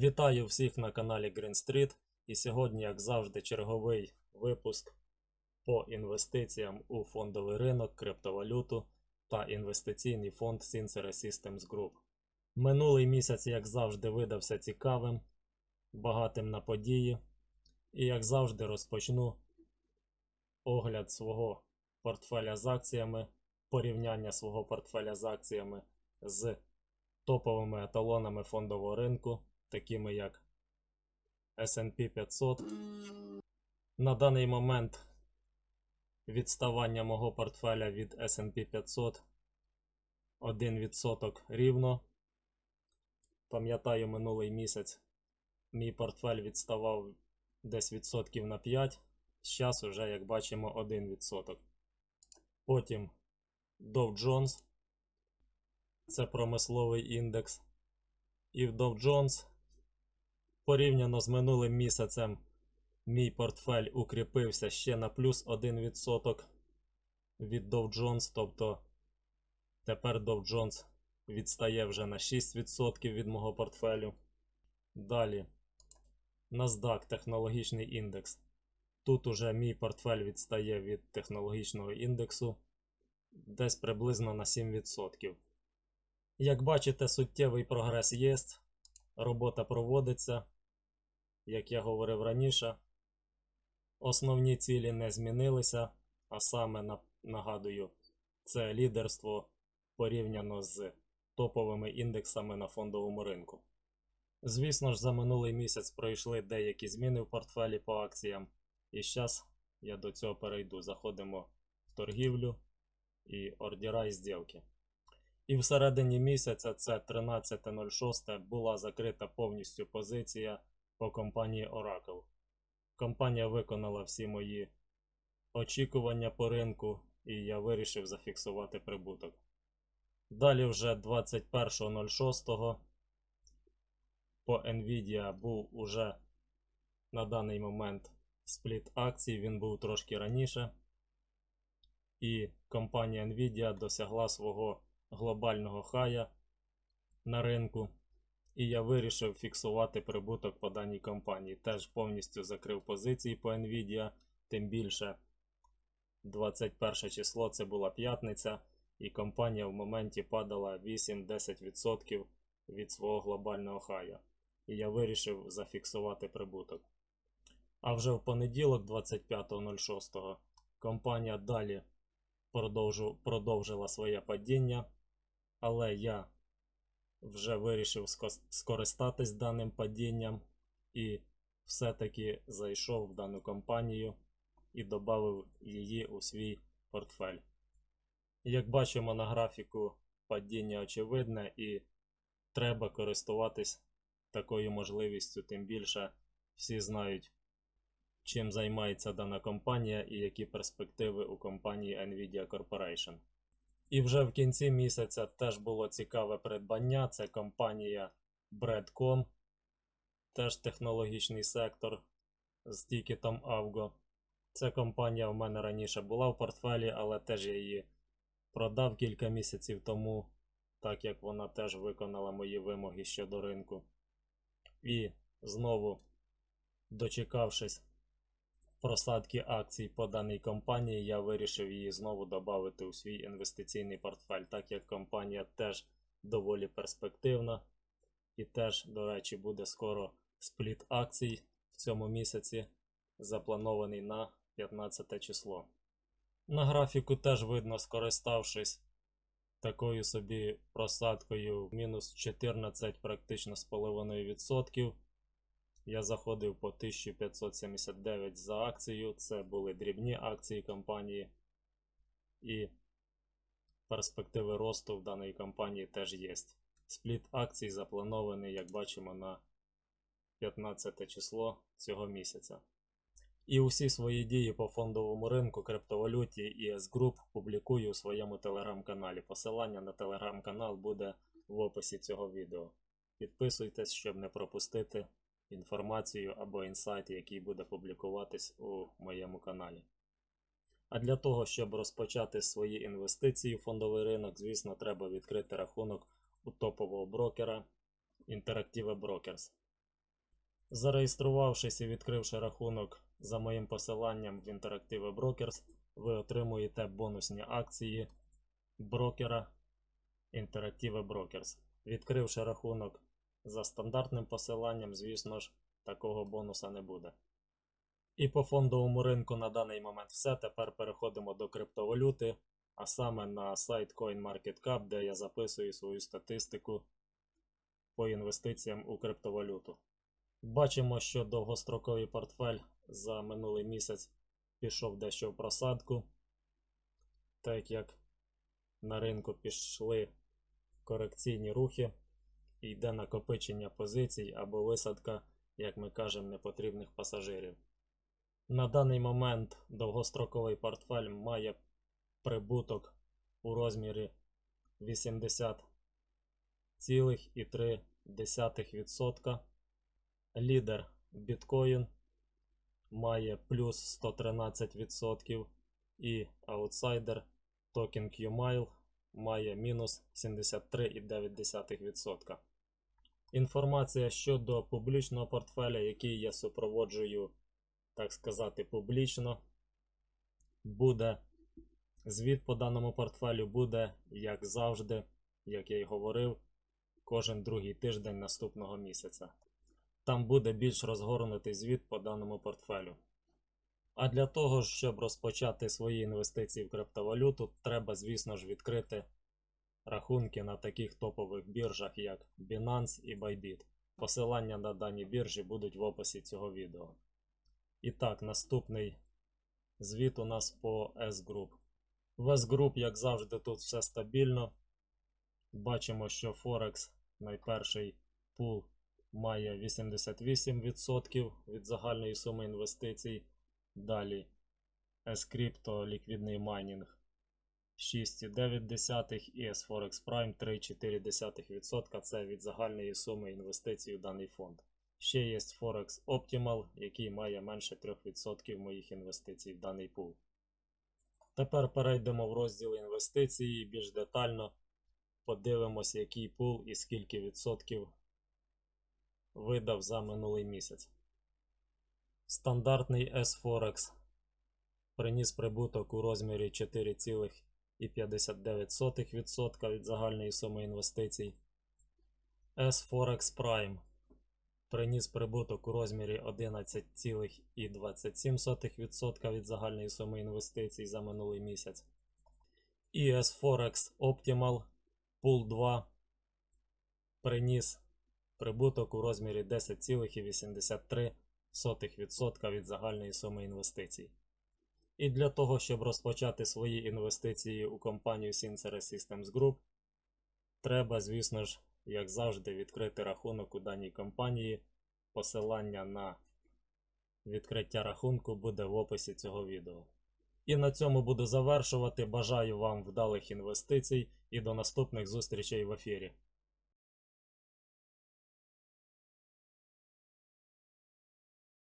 Вітаю всіх на каналі Green Street. І сьогодні, як завжди, черговий випуск по інвестиціям у фондовий ринок, криптовалюту та інвестиційний фонд Sincere Systems Group. Минулий місяць, як завжди, видався цікавим, багатим на події. І як завжди, розпочну огляд свого портфеля з акціями, порівняння свого портфеля з акціями з топовими еталонами фондового ринку, такими як SP 500. На даний момент відставання мого портфеля від SP 500 1% рівно. Пам'ятаю, минулий місяць мій портфель відставав десь відсотків на 5. Зараз уже, як бачимо, 1%. Потім Dow Jones. Це промисловий індекс. І в Dow Jones порівняно з минулим місяцем мій портфель укріпився ще на плюс 1% від Dow Jones, тобто тепер Dow Jones відстає вже на 6% від мого портфелю. Далі NASDAQ технологічний індекс. Тут уже мій портфель відстає від технологічного індексу десь приблизно на 7%. Як бачите, суттєвий прогрес є, робота проводиться, як я говорив раніше. Основні цілі не змінилися, а саме, нагадую, це лідерство порівняно з топовими індексами на фондовому ринку. Звісно ж, за минулий місяць пройшли деякі зміни в портфелі по акціям, і зараз я до цього перейду. Заходимо в торгівлю і ордера і зділки. І в середині місяця, це 13.06, була закрита повністю позиція по компанії Oracle. Компанія виконала всі мої очікування по ринку, і я вирішив зафіксувати прибуток. Далі вже 21.06 по Nvidia був уже на даний момент спліт акцій, він був трошки раніше. І компанія Nvidia досягла свого глобального хая на ринку. І я вирішив фіксувати прибуток по даній компанії. Теж повністю закрив позиції по Nvidia, тим більше 21 число це була п'ятниця, і компанія в моменті падала 8-10% від свого глобального хая. І я вирішив зафіксувати прибуток. А вже в понеділок, 25.06, компанія далі продовжу- продовжила своє падіння, але я вже вирішив скористатись даним падінням і все-таки зайшов в дану компанію і додав її у свій портфель. Як бачимо на графіку, падіння очевидне і треба користуватись такою можливістю, тим більше всі знають, чим займається дана компанія і які перспективи у компанії Nvidia Corporation. І вже в кінці місяця теж було цікаве придбання. Це компанія Breadcom, теж технологічний сектор з тікетом Avgo. Ця компанія в мене раніше була в портфелі, але теж я її продав кілька місяців тому, так як вона теж виконала мої вимоги щодо ринку. І знову, дочекавшись просадки акцій по даній компанії, я вирішив її знову додати у свій інвестиційний портфель, так як компанія теж доволі перспективна. І теж, до речі, буде скоро спліт акцій в цьому місяці, запланований на 15 число. На графіку теж видно, скориставшись такою собі просадкою мінус 14 практично з половиною відсотків. Я заходив по 1579 за акцію. Це були дрібні акції компанії. І перспективи росту в даної компанії теж є. Спліт акцій запланований, як бачимо, на 15 число цього місяця. І усі свої дії по фондовому ринку, криптовалюті і S Group публікую у своєму телеграм-каналі. Посилання на телеграм-канал буде в описі цього відео. Підписуйтесь, щоб не пропустити інформацію або інсайт, який буде публікуватись у моєму каналі. А для того, щоб розпочати свої інвестиції в фондовий ринок, звісно, треба відкрити рахунок у топового брокера Interactive Brokers. Зареєструвавшись і відкривши рахунок за моїм посиланням в Interactive Brokers, ви отримуєте бонусні акції брокера Interactive Brokers. Відкривши рахунок за стандартним посиланням, звісно ж, такого бонуса не буде. І по фондовому ринку на даний момент все. Тепер переходимо до криптовалюти, а саме на сайт CoinMarketCap, де я записую свою статистику по інвестиціям у криптовалюту. Бачимо, що довгостроковий портфель за минулий місяць пішов дещо в просадку, так як на ринку пішли корекційні рухи, і йде накопичення позицій або висадка, як ми кажемо, непотрібних пасажирів. На даний момент довгостроковий портфель має прибуток у розмірі 80,3%. Лідер біткоін має плюс 113% і аутсайдер токен QMile має мінус 73,9%. Інформація щодо публічного портфеля, який я супроводжую, так сказати, публічно, буде звіт по даному портфелю буде, як завжди, як я й говорив, кожен другий тиждень наступного місяця. Там буде більш розгорнутий звіт по даному портфелю. А для того, щоб розпочати свої інвестиції в криптовалюту, треба, звісно ж, відкрити рахунки на таких топових біржах, як Binance і Bybit. Посилання на дані біржі будуть в описі цього відео. І так, наступний звіт у нас по S-Group. В S-Group, як завжди, тут все стабільно. Бачимо, що Forex найперший пул має 88% від загальної суми інвестицій. Далі S-Crypto ліквідний майнінг 6,9 і S-Forex Prime 3,4%. Це від загальної суми інвестицій у даний фонд. Ще є Forex Optimal, який має менше 3% моїх інвестицій в даний пул. Тепер перейдемо в розділ інвестиції більш детально подивимось, який пул і скільки відсотків видав за минулий місяць. Стандартний S-Forex приніс прибуток у розмірі 4,59% від загальної суми інвестицій. S-Forex Prime приніс прибуток у розмірі 11,27% від загальної суми інвестицій за минулий місяць. І S-Forex Optimal Pool 2 приніс прибуток у розмірі 10,83% від загальної суми інвестицій. І для того, щоб розпочати свої інвестиції у компанію Sincere Systems Group, треба, звісно ж, як завжди, відкрити рахунок у даній компанії. Посилання на відкриття рахунку буде в описі цього відео. І на цьому буду завершувати. Бажаю вам вдалих інвестицій і до наступних зустрічей в ефірі.